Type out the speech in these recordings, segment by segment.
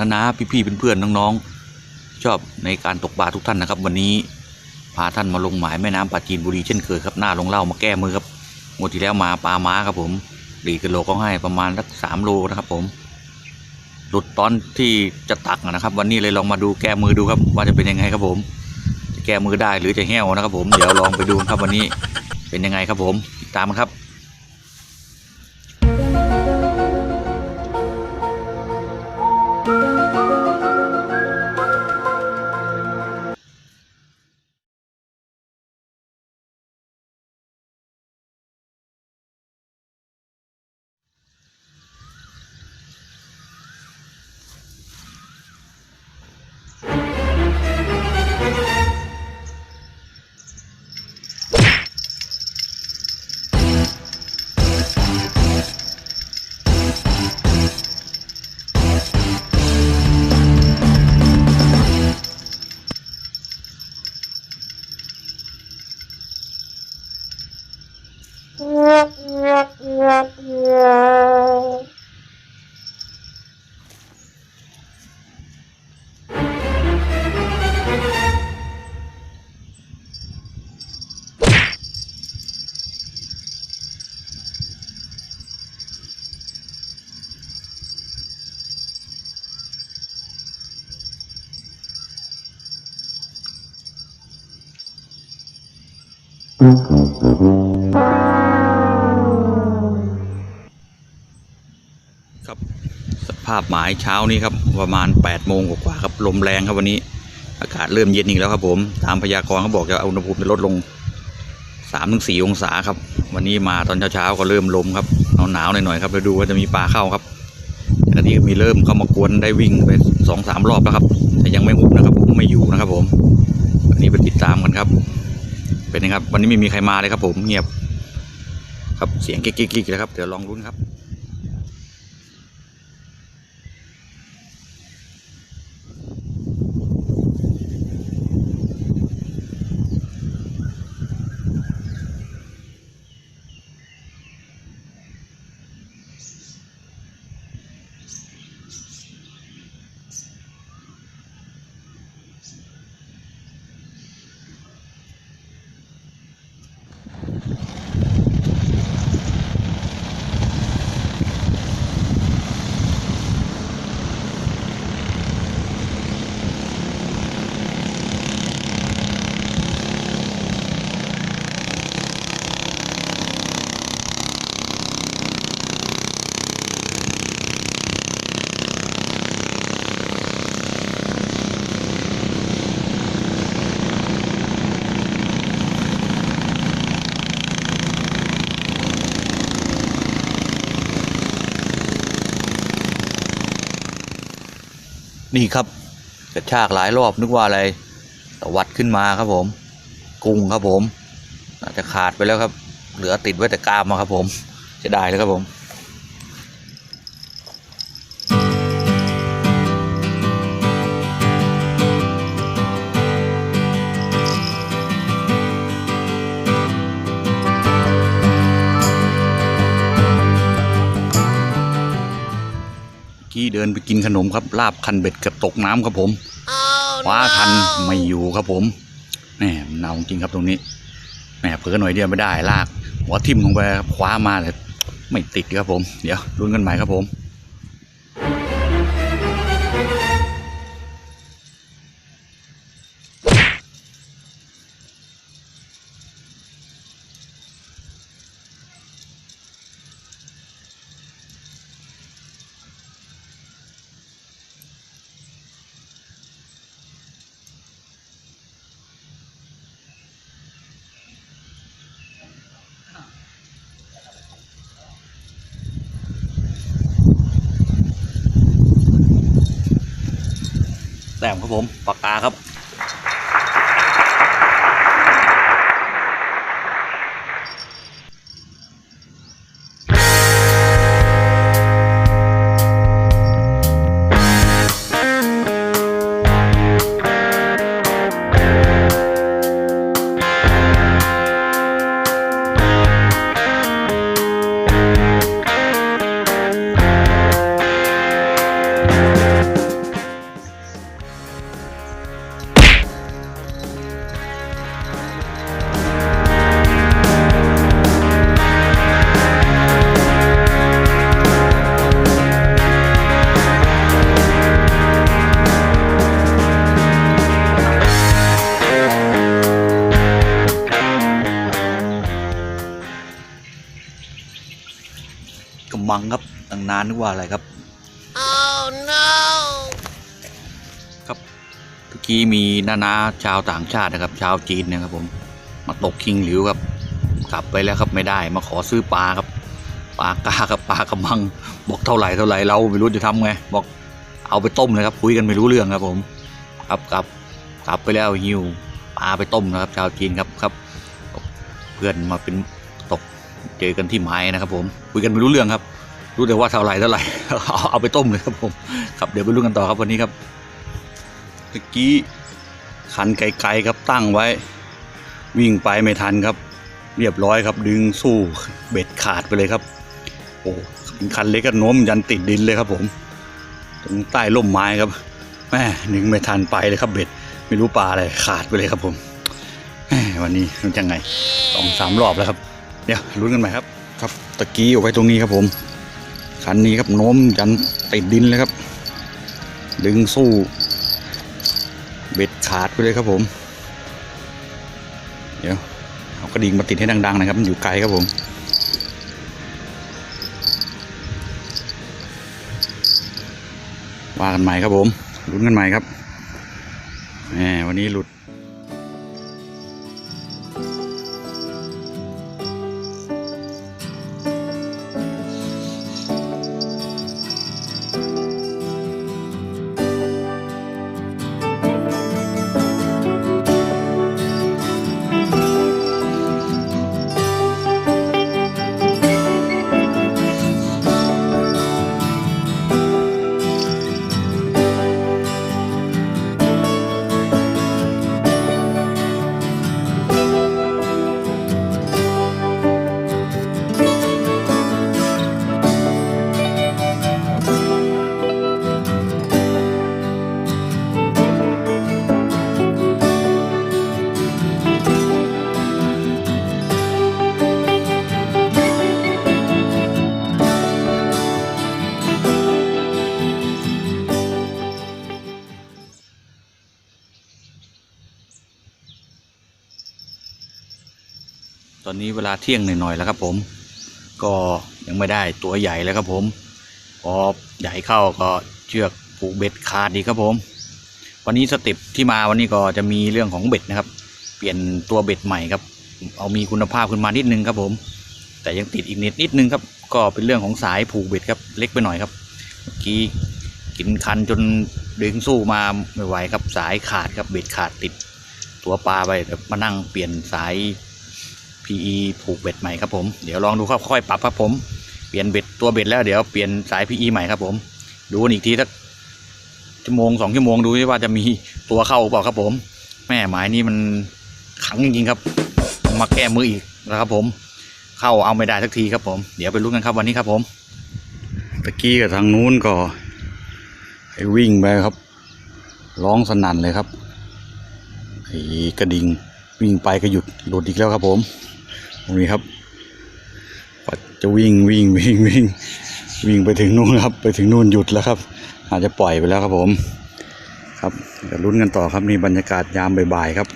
นานาพี่ๆเพื่อนๆน้องๆ ชอบในการตกปลาทุกท่านนะครับ วันนี้พาท่านมาลงหมายแม่น้ำปลาจีนบุรีเช่นเคยครับหน้าลงเหล่ามาแก้มือครับงวดที่แล้วมาปลาม้าครับผมดีกิโลก็ให้ประมาณสักสามโลนะครับ ผมหลุดตอนที่จะตักนะครับ วันนี้เลยลองมาดูแก้มือดูครับ ว่าจะเป็นยังไงครับผม จะแก้มือได้หรือจะแห้วนะครับ ผมเดี๋ยวลองไปดูครับวันนี้เป็นยังไงครับผมติดตามครับ คาพหมายเช้านี้ครับประมาณ8ปดโมงกว่าครับลมแรงครับวันนี้ อากาศเริ่มเย็นอีกแล้วครับผมตามพยากรณ์เขาบอกจะเอาอุณหภูมิจะลดลง3าถึงสองศาครับ วันนี้มาตอนเช้าๆก็เริ่มลมครับหนาวๆหน่อยๆครับไปดูว่าจะมีปลาเข้าครับอันนี้มีเริ่มเข้ามากวนได้วิ่งไปสองสามรอบแล้วครับแต่ยังไม่หุบนะครับผมไม่อยู่นะครับผมวันนี้ไปติดตามกันครับ เป็นไงครับ วันนี้ไม่มีใครมาเลยครับผมเงียบ ครับเสียงกิ๊กๆแล้วครับเดี๋ยวลองลุ้นครับ นี่ครับกระชากหลายรอบนึกว่าอะไรตวัดขึ้นมาครับผม กุ้งครับผมอาจจะขาดไปแล้วครับ เหลือติดไว้แต่กล้ามมาครับผมจะได้แล้วครับผม เดินไปกินขนมครับ ลาบคันเบ็ดเกับตกน้ำครับผมคว้าทันไม่อยู่ครับผมแหมมันเนาจริงครับตรงนี้แหมเผลอหน่อยเดียวไม่ได้ลากหัวทิ่มลงไปครับคว้ามาแต่ไม่ติดครับผม เดี๋ยวลุ้นกันใหม่ครับผม แต้มครับผมปากกาครับ งครับตั้งนานนึกว่าอะไรครับ Oh no! ครับเมื่อกี้มีนานาชาวต่างชาตินะครับ ชาวจีนนะครับผมมาตกคิงหลิวครับกลับไปแล้วครับไม่ได้มาขอซื้อปลาครับปลากาครับปลากระมัง บอกเท่าไหร่เท่าไหร่เราไม่รู้จะทำไงบอกเอาไปต้มเลยครับคุยกันไม่รู้เรื่องครับผมครับกลับกลับไปแล้วหิวปลาไปต้มนะครับ ชาวจีนครับครับ เพื่อนมาเป็นตกเจอกันที่ไม้นะครับ ผมคุยกันไม่รู้เรื่องครับ รู้แต่ว่าเท่าไรเท่าไรเอาเอาไปต้มเลยครับผมครับเดี๋ยวไปรู้กันต่อครับวันนี้ครับเมื่อกี้คันไกลๆครับตั้งไว้ วิ่งไปไม่ทันครับ เรียบร้อยครับ ดึงสู้เบ็ดขาดไปเลยครับ โอ้เป็นคันเล็กก็โน้มยันติดดินเลยครับผม ตรงใต้ร่มไม้ครับแม่หนึ่งไม่ทันไปเลยครับเบ็ด ไม่รู้ปลาอะไรขาดไปเลยครับผมวันนี้มันจะไงสองสามรอบแล้วครับ เดี๋ยวลุ้นกันใหม่ครับ ครับตะกี้เอาไว้ตรงนี้ครับผม คันนี้ครับโน้มยันติดดินเลยครับ ดึงสู้ เบ็ดขาดไปเลยครับผม เดี๋ยวเอากระดิ่งมาติดให้ดัง ๆ นะครับ มันอยู่ไกลครับผมว่ากันใหม่ครับผมลุ้นกันใหม่ครับแหมวันนี้หลุด อนนี้เวลาเที่ยงหน่อยๆแล้วครับผม ก็ยังไม่ได้ตัวใหญ่เลยครับผมพอใหญ่เข้าก็เชือกผูกเบ็ดขาดอีครับผม วันนี้สเต็ปที่มาวันนี้ก็จะมีเรื่องของเบ็ดนะครับ เปลี่ยนตัวเบ็ดใหม่ครับ เอามีคุณภาพขึ้นมานิดนึงครับผม แต่ยังติดอีกนิดนิดนึงครับ ก็เป็นเรื่องของสายผูกเบ็ดครับ เล็กไปหน่อยครับเมื่อกี้กินคันจนดึงสู้มาไม่ไหวครับสายขาดครับเบ็ดขาดติดตัวปลาไปมานั่งเปลี่ยนสาย PE ผูกเบ็ดใหม่ครับผมเดี๋ยวลองดูค่อยๆปรับครับผมเปลี่ยนเบ็ดตัวเบ็ดแล้วเดี๋ยวเปลี่ยนสาย PE ใหม่ครับผม ดูอีกทีสักชั่วโมงสองชั่วโมงดูว่าจะมีตัวเข้าหรือเปล่าครับผม แม่หมายนี่มันขังจริงๆครับ มาแก้มืออีกนะครับผม เข้าเอาไม่ได้สักทีครับผม เดี๋ยวไปลุ้นกันครับวันนี้ครับผมตะกี้กับทางนู้นก็ให้วิ่งไปครับ ร้องสนั่นเลยครับไอ้กระดิ่งวิ่งไปก็หยุดหลุดอีกแล้วครับผม ตรงนี้ครับก็จะวิ่งวิ่งวิ่งวิ่งวิ่งไปถึงนู่นครับ ไปถึงนู่นหยุดแล้วครับ อาจจะปล่อยไปแล้วครับผม ครับเดี๋ยวลุ้นกันต่อครับนี่บรรยากาศยามบ่ายๆครับ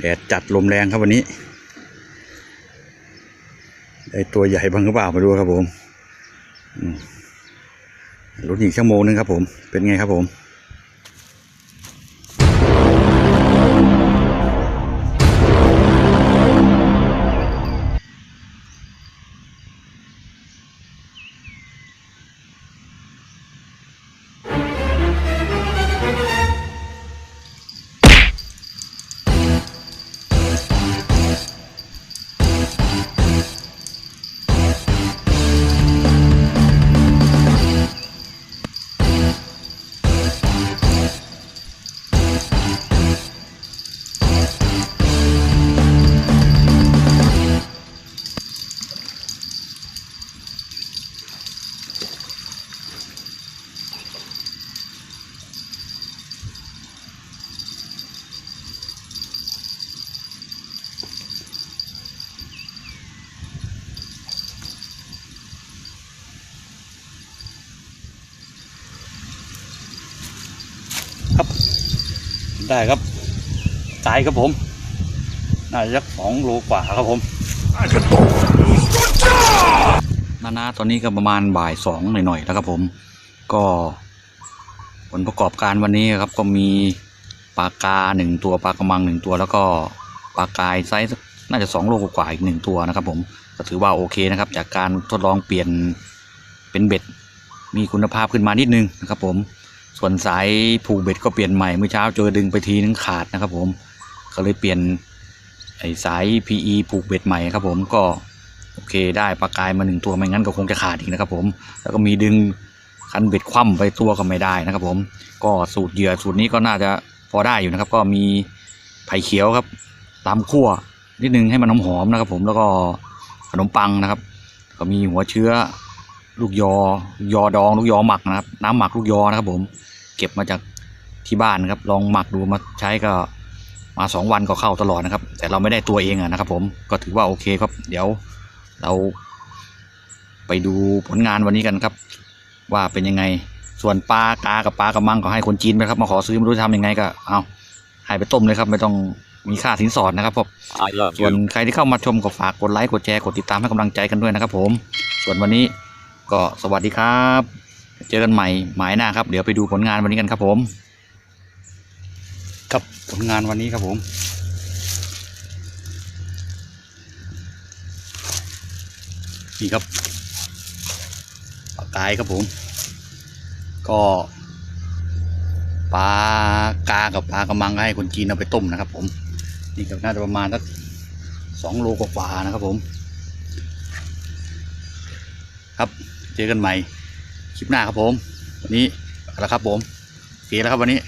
แดดจัดลมแรงครับวันนี้ได้ตัวใหญ่บ้างหรือเปล่ามาดูครับผมอืมลุ้นอีกชั่วโมงนึงครับผมเป็นไงครับผม ได้ครับตายครับผม น่าจะสองโลกว่าครับผมนั่นาตอนนี้ก็ประมาณบ่ายสองหน่อยๆแล้วครับผม ก็ผลประกอบการวันนี้ครับก็มีปลากาหนึ่งตัวปลากระมังหนึ่งตัว แล้วก็ปลากายไซส์น่าจะสองโลกว่าอีกหนึ่งตัวนะครับผมก็ถือว่าโอเคนะครับ จากการทดลองเปลี่ยนเป็นเบ็ดมีคุณภาพขึ้นมานิดนึงนะครับผม ส่วนสายผูกเบ็ดก็เปลี่ยนใหม่เมื่อเช้าเจอดึงไปทีนึงขาดนะครับ ผมก็เลยเปลี่ยนไอ้สาย PE ผูกเบ็ดใหม่ครับผมก็โอเคได้ปลากายมาหนึ่งตัวไม่งั้นก็คงจะขาดอีกนะครับผมแล้วก็มีดึงคันเบ็ดคว่ำไปตัวก็ไม่ได้นะครับผมก็สูตรเหยื่อสูตรนี้ก็น่าจะพอได้อยู่นะครับ ก็มีไผ่เขียวครับ ตามคั่วนิดนึงให้มันหอมๆนะครับ ผมแล้วก็ขนมปังนะครับ ก็มีหัวเชื้อ ลูกยอ ยอดอง ลูกยอหมักนะครับ น้ำหมักลูกยอนะครับ ผม เก็บมาจากที่บ้านนะครับ ลองหมักดูมาใช้ก็มาสองวันก็เข้าตลอดนะครับ แต่เราไม่ได้ตัวเองอะนะครับ ผมก็ถือว่าโอเคครับ เดี๋ยวเรา ไปดูผลงานวันนี้กันครับ ว่าเป็นยังไงส่วนปลากากับปลากระมังก็ให้คนจีนไปครับมาขอซื้อไม่รู้จะทำยังไงก็เอาให้ไปต้มเลยครับ ไม่ต้องมีค่าสินสอดนะครับผม I love ส่วน you. ใครที่เข้ามาชมก็ฝากกดไลค์กดแชร์กดติดตามให้กำลังใจกันด้วยนะครับ ผม ส่วนวันนี้ ก็สวัสดีครับ เจอกันใหม่หมายหน้าครับ เดี๋ยวไปดูผลงานวันนี้กันครับผม ครับผลงานวันนี้ครับผมนี่ครับปลากายครับผม ก็ปลากากับปลากระมังให้คนจีนเอาไปต้มนะครับ ผม นี่ก็น่าจะประมาณสักสองโลกว่าๆนะครับผมครับ เจอกันใหม่ คลิปหน้าครับผม วันนี้ไปและครับผมโอเคแล้วครับวันนี้